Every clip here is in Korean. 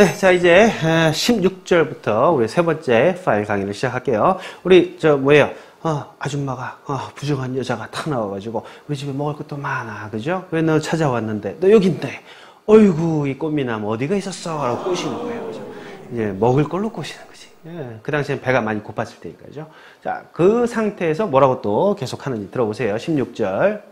네, 자 이제 16절부터 우리 세 번째 파일 강의를 시작할게요. 우리 저 뭐예요? 어, 아줌마가 어, 부정한 여자가 탁 나와가지고 우리 집에 먹을 것도 많아, 그죠? 왜 너 찾아왔는데 너 여긴데? 어이구 이 꽃미남 어디가 있었어? 라고 꼬시는 거예요, 그죠? 이제 먹을 걸로 꼬시는 거지. 예, 그 당시엔 배가 많이 고팠을 때니까요. 자, 그 상태에서 뭐라고 또 계속 하는지 들어보세요. 16절.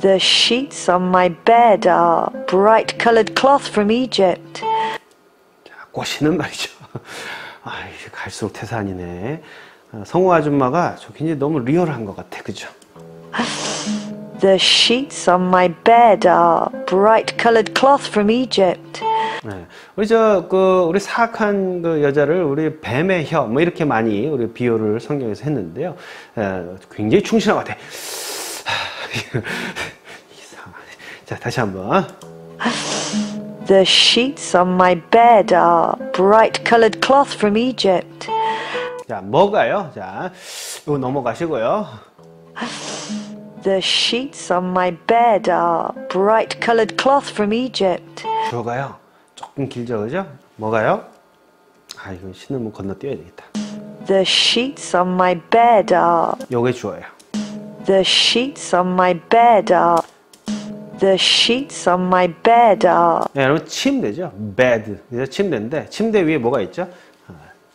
The sheets on my bed are bright colored cloth from Egypt. 자, 꼬시는 말이죠. 아, 이제 갈수록 태산이네. 아, 성우 아줌마가 저 굉장히 너무 리얼한 것 같아, 그죠? The sheets on my bed are bright colored cloth from Egypt. 네. 우리 저, 그, 우리 사악한 그 여자를 우리 뱀의 혀, 뭐 이렇게 많이 우리 비유를 성경에서 했는데요. 에, 굉장히 충실한 것 같아. 자, 다시 한 번. The sheets on my bed are bright colored cloth from Egypt. 자, 뭐가요? 자, 이거 넘어가시고요. The sheets on my bed are bright colored cloth from Egypt. 주어가요. 조금 길죠, 그죠? 뭐가요? 아, 신을 뭐 건너뛰어야 되겠다. The sheets on my bed are 요게 주어예요. The sheets on my bed are The sheets on my bed are 네, 여러분 침대죠. bed. 그래서 침대인데 침대 위에 뭐가 있죠? 아,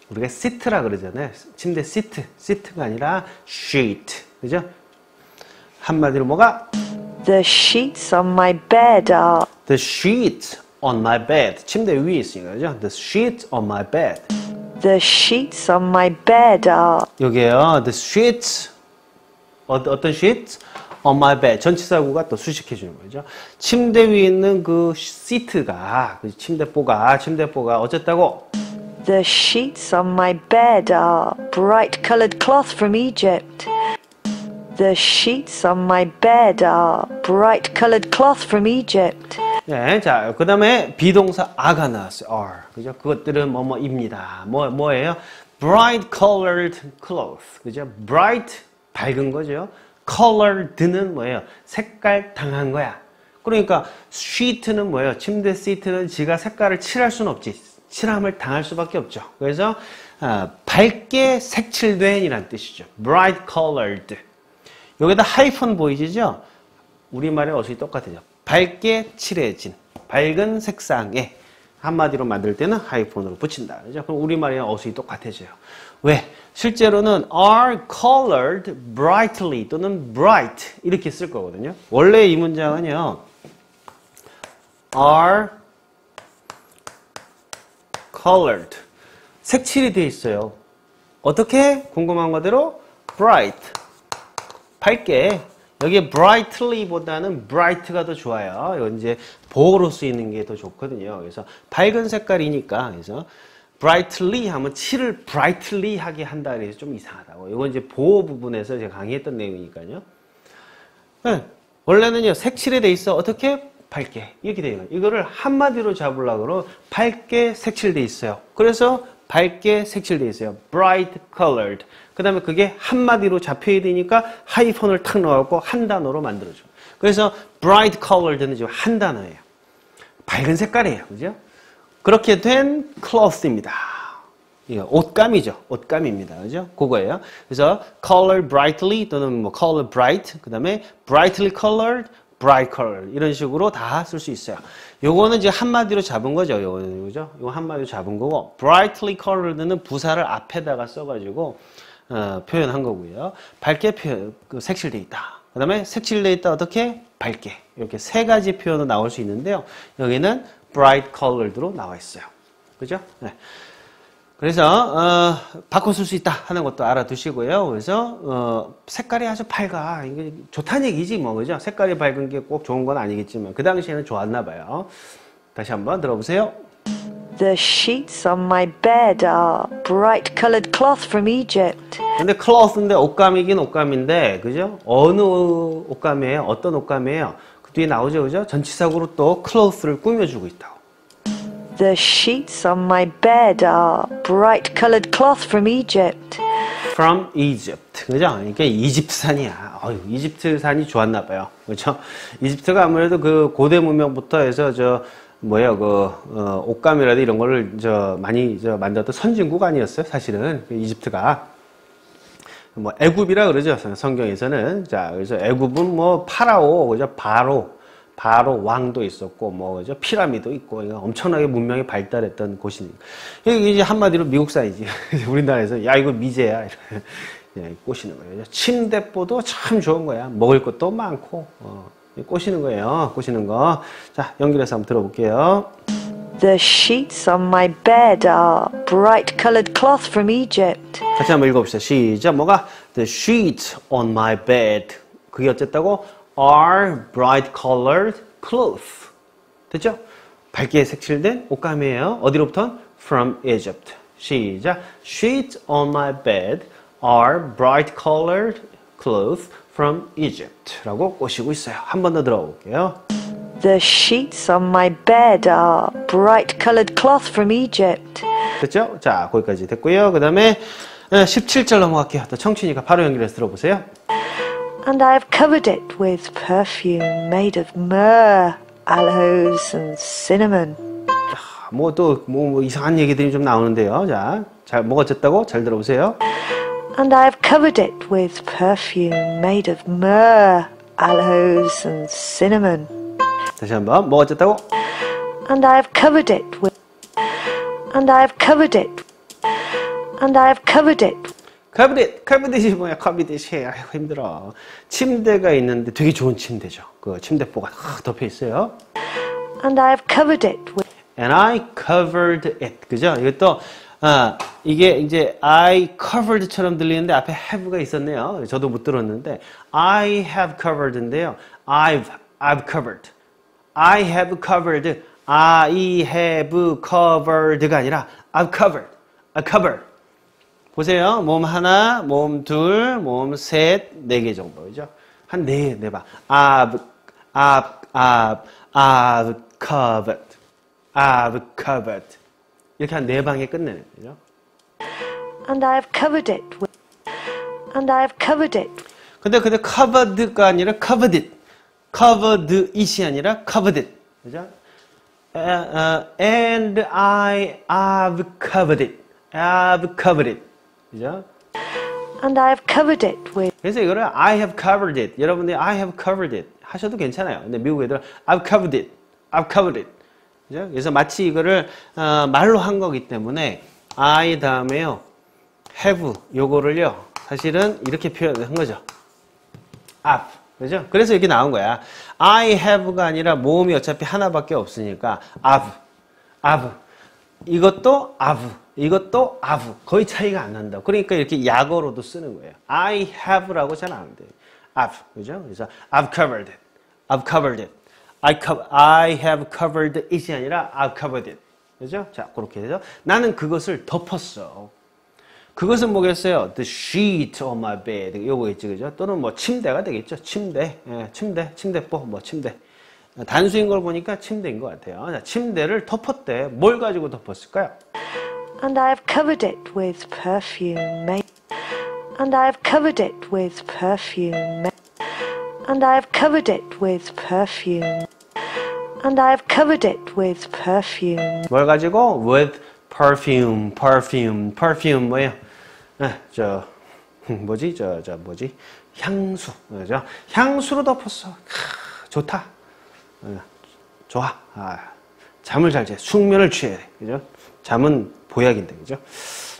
우리가 시트라 그러잖아요. 침대 시트. 시트가 아니라 sheet. 그죠? 한마디로 뭐가? The sheets on my bed are The sheet on my bed. 침대 위에 있으니까 그죠? The sheet on my bed. The sheets on my bed are 여기에요. The sheets 어, 어떤 sheet? On my bed. 전치사구가 또 수식해 주는 거죠. 침대 위에 있는 그 시트가 그 침대뽀가 침대뽀가 어쨌다고? The sheets on my bed are bright colored cloth from Egypt. The sheets on my bed are bright colored cloth from Egypt. 네, 자, 그 다음에 비동사 아가 나왔어요. are. 그죠? 그것들은 뭐뭐입니다. 뭐, 뭐예요? bright colored cloth. 그죠? bright, 밝은 거죠. Colored는 뭐예요? 색깔 당한 거야. 그러니까 sheet는 뭐예요? 침대 시트는 지가 색깔을 칠할 수는 없지. 칠함을 당할 수밖에 없죠. 그래서 아, 밝게 색칠된 이란 뜻이죠. bright colored. 여기다 하이픈 보이시죠? 우리말의 어순이 똑같아요. 밝게 칠해진, 밝은 색상에 한마디로 만들 때는 하이폰으로 붙인다. 그죠? 그럼 우리말의 어순이 똑같아져요. 왜? 실제로는 are colored brightly 또는 bright 이렇게 쓸 거거든요. 원래 이 문장은요. are colored 색칠이 돼 있어요. 어떻게? 궁금한 거대로 bright 밝게 여기에 brightly보다는 bright가 더 좋아요. 이건 이제 보호로 쓰이는 게 더 좋거든요. 그래서 밝은 색깔이니까 그래서 brightly 하면 칠을 brightly 하게 한다 그래서 좀 이상하다고. 이건 이제 보호 부분에서 제가 강의했던 내용이니까요. 네, 원래는요 색칠에 돼 있어 어떻게 밝게 이렇게 되어 있는 이거를 한마디로 잡으려고 밝게 색칠돼 있어요. 그래서 밝게 색칠돼 있어요. bright colored. 그 다음에 그게 한마디로 잡혀야 되니까 하이폰을 탁 넣어갖고 한 단어로 만들어줘. 그래서 bright colored는 지금 한 단어예요. 밝은 색깔이에요. 그죠? 그렇게 된 cloth입니다. 이거 옷감이죠. 옷감입니다. 그죠? 그거예요. 그래서 color brightly 또는 뭐 color bright, 그 다음에 brightly colored, bright color 이런 식으로 다 쓸 수 있어요. 요거는 이제 한마디로 잡은 거죠. 요거는 그죠? 요거 한마디로 잡은 거고 brightly colored는 부사를 앞에다가 써가지고 어, 표현한 거고요. 밝게 표현, 그 색칠돼 있다. 그 다음에 색칠돼 있다 어떻게? 밝게 이렇게 세 가지 표현으로 나올 수 있는데요. 여기는 bright colored로 나와 있어요. 그죠? 네. 그래서 어, 바꿔 쓸 수 있다 하는 것도 알아두시고요. 그래서 어, 색깔이 아주 밝아. 이게 좋다는 얘기지 뭐 그죠? 색깔이 밝은 게 꼭 좋은 건 아니겠지만 그 당시에는 좋았나 봐요. 다시 한번 들어보세요. The sheets on my bed are bright colored cloth from Egypt. 근데 cloth인데 옷감이긴 옷감인데 그죠? 어느 옷감이에요? 어떤 옷감이에요? 그 뒤에 나오죠, 그죠? 전치사구로 또 cloth를 꾸며주고 있다고. The sheets on my bed are bright colored cloth from Egypt. From Egypt, 그죠? 이게 이집트산이야. 어휴, 이집트산이 좋았나 봐요, 그죠? 이집트가 아무래도 그 고대 문명부터 해서 저 뭐예요? 그 어, 옷감이라든 이런 거를 저 많이 저 만들었던 선진국 아니었어요 사실은. 그 이집트가. 뭐 애굽이라 그러죠 성경에서는. 자 그래서 애굽은 뭐 파라오 그죠? 바로 바로 왕도 있었고 뭐 그죠? 피라미도 있고 엄청나게 문명이 발달했던 곳이니까. 이게 이제 한마디로 미국 사이지. 우리나라에서 야 이거 미제야. 예, 꼬시는 거예요. 침대보도 참 좋은 거야. 먹을 것도 많고 어, 꼬시는 거예요 꼬시는 거 자 연결해서 한번 들어볼게요 The sheets on my bed are bright colored cloth from Egypt. 같이 한번 읽어봅시다. 시작. 뭐가? The sheets on my bed. 그게 어쨌다고? Are bright colored cloth. 됐죠? 밝게 색칠된 옷감이에요. 어디로부터? From Egypt. 시작. Sheets on my bed are bright colored cloth from Egypt. 라고 꼬시고 있어요. 한 번 더 들어볼게요. The sheets on my bed are bright colored cloth from Egypt. 됐죠? 자, 거기까지 됐고요. 그 다음에 17절 넘어갈게요. 또 청춘이가 바로 연결해서 들어보세요. And I have covered it with perfume made of myrrh, aloes, and cinnamon. 뭐또뭐 이상한 얘기들이 좀 나오는데요. 자, 잘 뭐가 어쨌다고? 잘 들어보세요. And I have covered it with perfume made of myrrh, aloes, and cinnamon. 다시 한번 뭐가 어쨌다고? And I have covered it with. And I have covered it. And I have covered it. 카비넷, 카비넷이 뭐야? 카비넷이 아이고 힘들어. 침대가 있는데 되게 좋은 침대죠. 그 침대보가 딱 덮여 있어요. And I have covered it with. And I covered it. 그죠? 이것도 아, 이게 이제 I covered처럼 들리는데 앞에 have가 있었네요. 저도 못 들었는데 I have covered인데요. I've I've covered. I have covered. I have covered가 아니라 I've covered. I covered. 보세요. 몸 하나, 몸 둘, 몸 셋, 네 개 정도죠. 한 네, 네 봐. I've, I've, I've, I've covered. I've covered. 이렇게 한 네 방에 끝내는 거죠. And I have covered it. And I have covered it. 근데 근데 covered가 아니라 covered it. covered it이 아니라 covered it. 그죠? 어, 어, and I have covered it. I've covered it. 그죠? And I have covered it with. 그래서 이거를 I have covered it. 여러분들이 I have covered it 하셔도 괜찮아요. 근데 미국 애들은 I've covered it. I've covered it. 그래서 마치 이거를 어, 말로 한 거기 때문에 I 다음에요. have 요거를요. 사실은 이렇게 표현한 거죠. up. 그죠? 그래서 이렇게 나온 거야. I have가 아니라 모음이 어차피 하나밖에 없으니까 have. have. 이것도 have. 이것도 have. 거의 차이가 안 난다. 그러니까 이렇게 약어로도 쓰는 거예요. I have라고 잘 안 돼요. have. 그죠? 그래서 I've covered it. I've covered it. I, I have covered it이 아니라 I've covered it. 그죠? 자, 그렇게 해서 나는 그것을 덮었어. 그것은 뭐겠어요? The sheet on my bed. 요거 있지, 그죠? 또는 뭐 침대가 되겠죠? 침대. 예, 침대, 침대뽀, 뭐 침대. 단수인 걸 보니까 침대인 것 같아요. 자, 침대를 덮었대. 뭘 가지고 덮었을까요? And I have covered it with perfume. And I have covered it with perfume. And I have covered it with perfume. And I have covered it with perfume. 뭘 가지고? With perfume, perfume, perfume 뭐예요? 예, 저 뭐지? 저 저 뭐지? 향수, 그죠? 향수로 덮었어. 크, 좋다. 예, 좋아. 아, 잠을 잘 자. 숙면을 취해야 돼. 그죠? 잠은 보약인데, 그죠?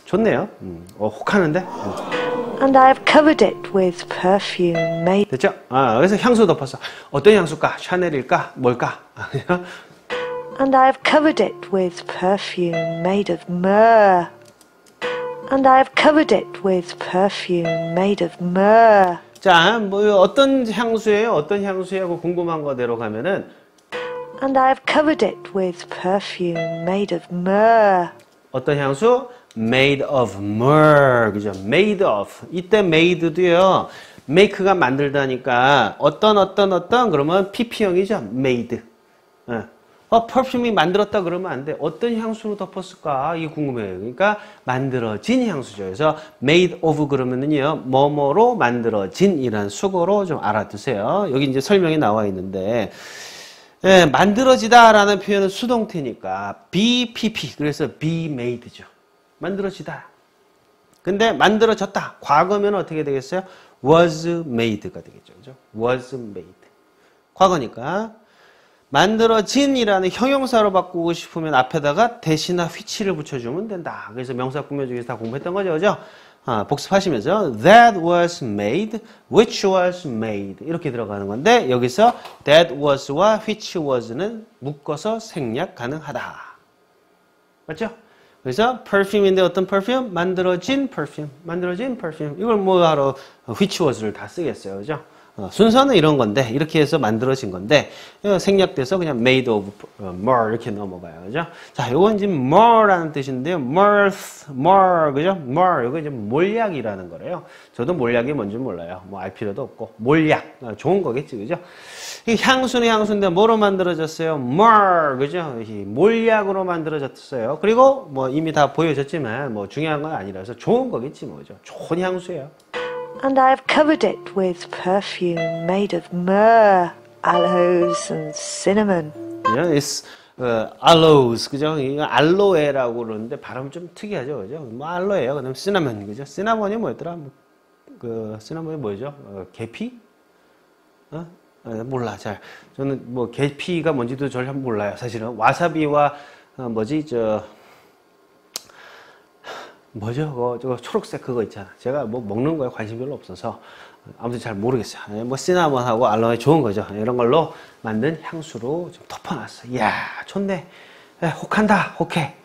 좋네요. 음, 어, 혹하는데? 음, And I have covered it with perfume made. 됐죠? 아, 그래서 향수 덮었어. 어떤 향수일까? 샤넬일까? 뭘까? And I have covered it with perfume made of myrrh. And I have covered it with perfume made of myrrh. 자, 뭐 어떤 향수예요? 어떤 향수냐고 궁금한 거대로 가면은 And I have covered it with perfume made of myrrh. 어떤 향수? Made of myrrh. 그죠? made of. 이때 made도요. make가 만들다니까 어떤 어떤 어떤 그러면 pp형이죠. made. 예. 어, perfume이 만들었다 그러면 안 돼. 어떤 향수로 덮었을까? 이게 궁금해요. 그러니까 만들어진 향수죠. 그래서 made of 그러면은요. 뭐뭐로 만들어진 이란 수거로 좀 알아두세요. 여기 이제 설명이 나와 있는데 예, 만들어지다라는 표현은 수동태니까 BPP 그래서 be made죠. 만들어지다. 근데 만들어졌다. 과거면 어떻게 되겠어요? was made가 되겠죠. 그죠? was made. 과거니까 만들어진이라는 형용사로 바꾸고 싶으면 앞에다가 대시나 which를 붙여주면 된다. 그래서 명사 구명 중에서 다 공부했던 거죠. 그죠? 아, 복습하시면서 that was made, which was made 이렇게 들어가는 건데 여기서 that was와 which was는 묶어서 생략 가능하다. 맞죠? 그래서 perfume인데 어떤 perfume? 만들어진 perfume, 만들어진 perfume. 이걸 뭐 하러 which was를 다 쓰겠어요, 그죠? 어, 순서는 이런 건데 이렇게 해서 만들어진 건데 이거 생략돼서 그냥 made of more 이렇게 넘어가요, 그죠? 자, 이건 지금 more라는 뜻인데요, more, more, 그죠? more 이거 이제 몰약이라는 거래요. 저도 몰약이 뭔지 몰라요. 뭐 알 필요도 없고 몰약 어, 좋은 거겠지, 그죠? 이 향수는 향수인데 뭐로 만들어졌어요? more, 그죠? 이 몰약으로 만들어졌어요. 그리고 뭐 이미 다 보여졌지만 뭐 중요한 건 아니라서 좋은 거겠지, 뭐죠? 좋은 향수예요. And I've covered it with perfume made of myrrh, aloes, and cinnamon. 그죠? It's 어, aloes, 그죠? 이거 알로에라고 그러는데 발음 좀 특이하죠, 그죠? 뭐 알로에요. 그다음 시나몬, 그죠? 시나몬이 뭐였더라? 뭐, 그 시나몬이 뭐죠? 어, 계피? 어? 어, 몰라, 잘. 저는 뭐 계피가 뭔지도 잘 몰라요, 사실은. 와사비와 어, 뭐지 저 뭐죠? 그거, 저거 초록색 그거 있잖아. 제가 뭐 먹는 거에 관심 별로 없어서 아무튼 잘 모르겠어요. 예, 뭐 시나몬하고 알로에 좋은 거죠. 이런 걸로 만든 향수로 좀 덮어놨어. 이야, 좋네. 예, 혹한다, 혹해.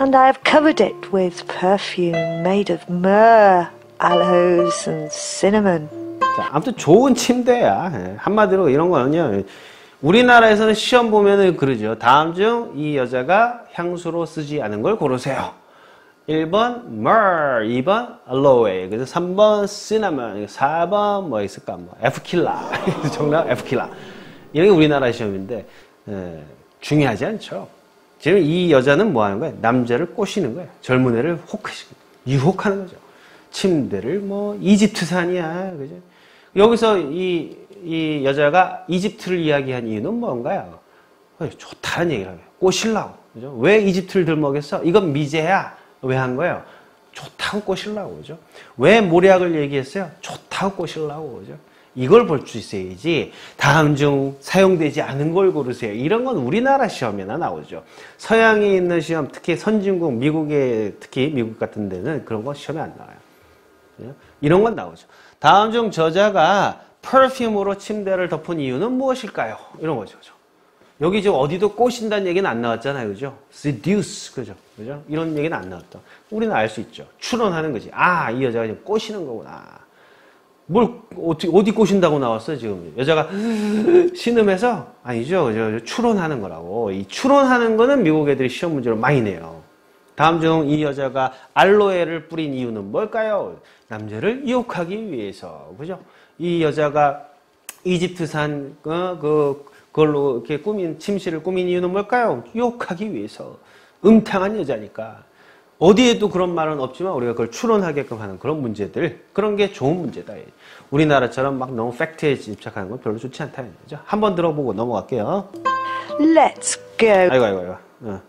And I've covered it with perfume made of myrrh, aloes, and cinnamon. 자, 아무튼 좋은 침대야. 예, 한마디로 이런 거는요. 우리나라에서는 시험 보면은 그러죠. 다음 중 이 여자가 향수로 쓰지 않은 걸 고르세요. 1번 myrrh, 2번 aloe, 그래서 3번 cinnamon, 4번 뭐 있을까? 뭐 에프킬라. 정답 에프킬라. 이런 게 우리나라 시험인데 에, 중요하지 않죠. 지금 이 여자는 뭐 하는 거예요? 남자를 꼬시는 거예요. 젊은 애를 혹하시고 유혹하는 거죠. 침대를 뭐 이집트산이야. 그죠? 여기서 이, 이 여자가 이집트를 이야기한 이유는 뭔가요? 어, 좋다는 얘기를 해요. 꼬실라고. 그죠? 왜 이집트를 들먹였어? 이건 미제야. 왜 한 거예요? 좋다고 꼬실라고. 그죠? 왜 모략을 얘기했어요? 좋다고 꼬실라고. 그죠? 이걸 볼 수 있어야지 다음 중 사용되지 않은 걸 고르세요. 이런 건 우리나라 시험에나 나오죠. 서양에 있는 시험, 특히 선진국, 미국에 특히 미국 같은 데는 그런 거 시험에 안 나와요. 그죠? 이런 건 나오죠. 다음 중 저자가 퍼퓸으로 침대를 덮은 이유는 무엇일까요? 이런 거죠. 그죠? 여기 지금 어디도 꼬신다는 얘기는 안 나왔잖아요. 그죠? seduce. 그죠? 그죠? 이런 얘기는 안 나왔다. 우리는 알 수 있죠. 추론하는 거지. 아, 이 여자가 지금 꼬시는 거구나. 뭘, 어디, 어디 꼬신다고 나왔어요, 지금? 여자가 신음해서? 아니죠. 저, 추론하는 거라고. 이 추론하는 거는 미국 애들이 시험 문제로 많이 내요. 다음 중 이 여자가 알로에를 뿌린 이유는 뭘까요? 남자를 유혹하기 위해서. 그죠? 이 여자가 이집트산, 어, 그, 그걸로 이렇게 꾸민, 침실을 꾸민 이유는 뭘까요? 유혹하기 위해서. 음탕한 여자니까. 어디에도 그런 말은 없지만 우리가 그걸 추론하게끔 하는 그런 문제들. 그런 게 좋은 문제다. 우리나라처럼 막 너무 팩트에 집착하는 건 별로 좋지 않다는 거죠. 한번 들어보고 넘어갈게요. Let's go. 아이고, 아이고, 아이고. 어.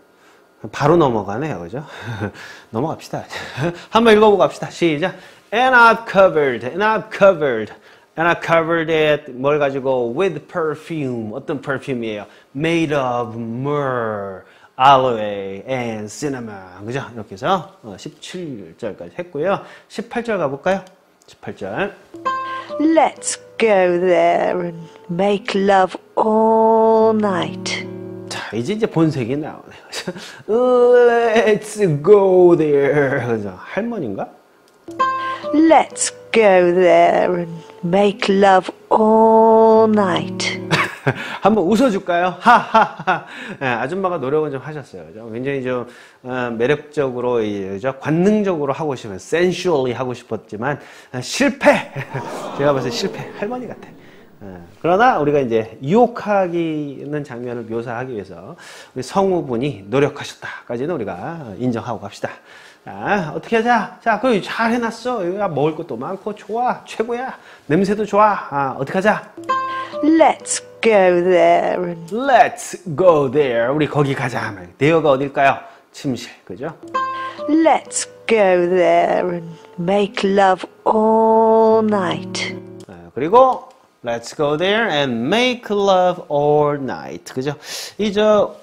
바로 넘어가네요. 그죠? 넘어갑시다. 한번 읽어보고 갑시다. 시작. And I've covered, and I've covered, and I covered it, 뭘 가지고, with perfume. 어떤 perfume이에요? Made of myrrh, aloe, and cinnamon. 그죠? 이렇게 해서 17절까지 했고요. 18절 가볼까요? 18절. Let's go there and make love all night. 자, 이제 이제 본색이 나오네요. Let's go there. 그죠? 할머니인가? Let's go there and make love all night. 한번 웃어줄까요? 하하하. 예, 아줌마가 노력은 좀 하셨어요. 굉장히 좀 어, 매력적으로? 관능적으로 하고 싶은, sensually 하고 싶었지만 어, 실패. 제가 봤을 때 실패. 할머니 같아. 예, 그러나 우리가 이제 유혹하기는 장면을 묘사하기 위해서 우리 성우분이 노력하셨다까지는 우리가 인정하고 갑시다. 자, 어떻게 하자? 자, 그잘 해놨어. 여기가 먹을 것도 많고 좋아. 최고야. 냄새도 좋아. 아, 어떻게 하자? Let's go there Let's go there. 우리 거기 가자 there가 어딜까요? 침실, 그죠? let's go there and make love all night. 네, 그리고 Let's go there and make love all night. 그죠? 이저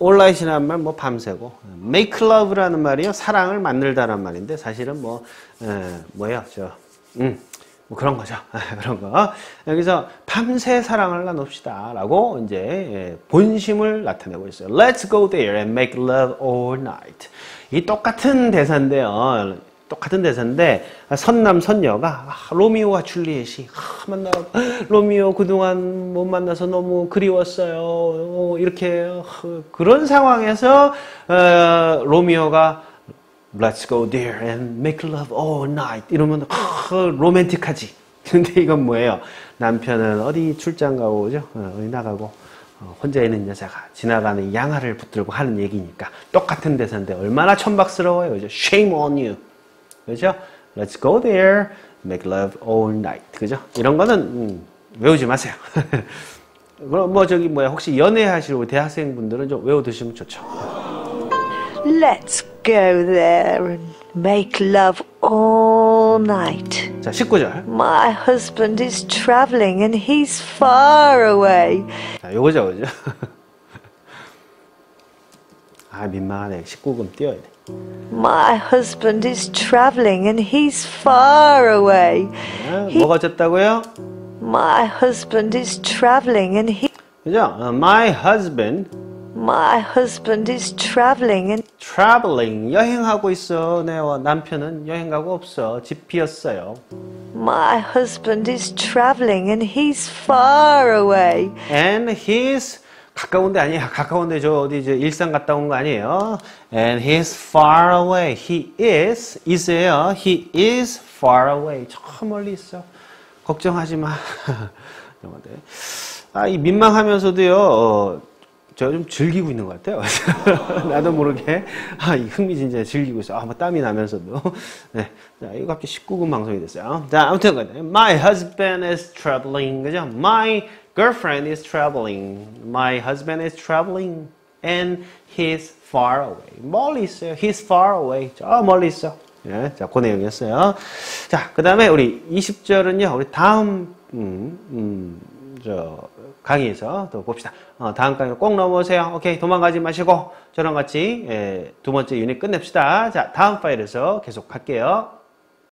night이라는 말 뭐 밤새고 make love라는 말이요 사랑을 만들다란 말인데 사실은 뭐 에, 뭐예요 저 음. 뭐 그런 거죠. 그런 거. 여기서 밤새 사랑을 나눕시다 라고 이제 예, 본심을 나타내고 있어요. Let's go there and make love all night. 이 똑같은 대사인데요. 똑같은 대사인데 선남 선녀가 아, 로미오와 줄리엣이 아, 만나 로미오 그동안 못 만나서 너무 그리웠어요. 어, 이렇게 어, 그런 상황에서 어, 로미오가 Let's go there and make love all night. 이러면 아, 로맨틱하지. 근데 이건 뭐예요? 남편은 어디 출장 가고 그죠? 어, 어디 나가고 어, 혼자 있는 여자가 지나가는 양아를 붙들고 하는 얘기니까 똑같은 대사인데 얼마나 천박스러워요. 그죠? Shame on you. 그죠? Let's go there, make love all night. 그죠? 이런 거는 음, 외우지 마세요. 그럼 뭐 저기 뭐야 혹시 연애하시고 대학생분들은 좀 외워두시면 좋죠. Let's go there and make love all night. 자, 19절. My husband is travelling and he's far away. 자, 요거죠, 그죠? 아, 민망하네. 19금 띄워야 돼. My husband is travelling and he's far away. 아, 뭐가 어쨌다고요? My husband is travelling and he 그죠? 어, My husband My husband is travelling and traveling 여행하고 있어. 내 어, 남편은 여행 가고 없어. 집 비었어요. my husband is travelling and he's far away. And he's 가까운데 아니야. 가까운데 저 어디 저 일산 갔다 온 거 아니에요. And he's far away. He is is예요. He is far away. 저 멀리 있어. 걱정하지 마. 아, 이 민망하면서도요. 어, 저좀 즐기고 있는 것 같아요. 나도 모르게 아, 이 흥미진진해 즐기고 있어. 아, 뭐 땀이 나면서도. 네. 자, 이거 갑자기 19금 방송이 됐어요. 자, 아무튼 my husband is traveling. 그죠? My girlfriend is traveling. My husband is traveling and he's far away. 멀리 있어요. He's far away. 저 멀리 있어. 예, 자, 그 내용이었어요. 자, 그 다음에 우리 20절은요, 우리 다음, 음, 음, 저, 강의에서 또 봅시다. 어, 다음 강의 꼭 넘어오세요. 오케이, 도망가지 마시고, 저랑 같이, 예, 두 번째 유닛 끝냅시다. 자, 다음 파일에서 계속 할게요.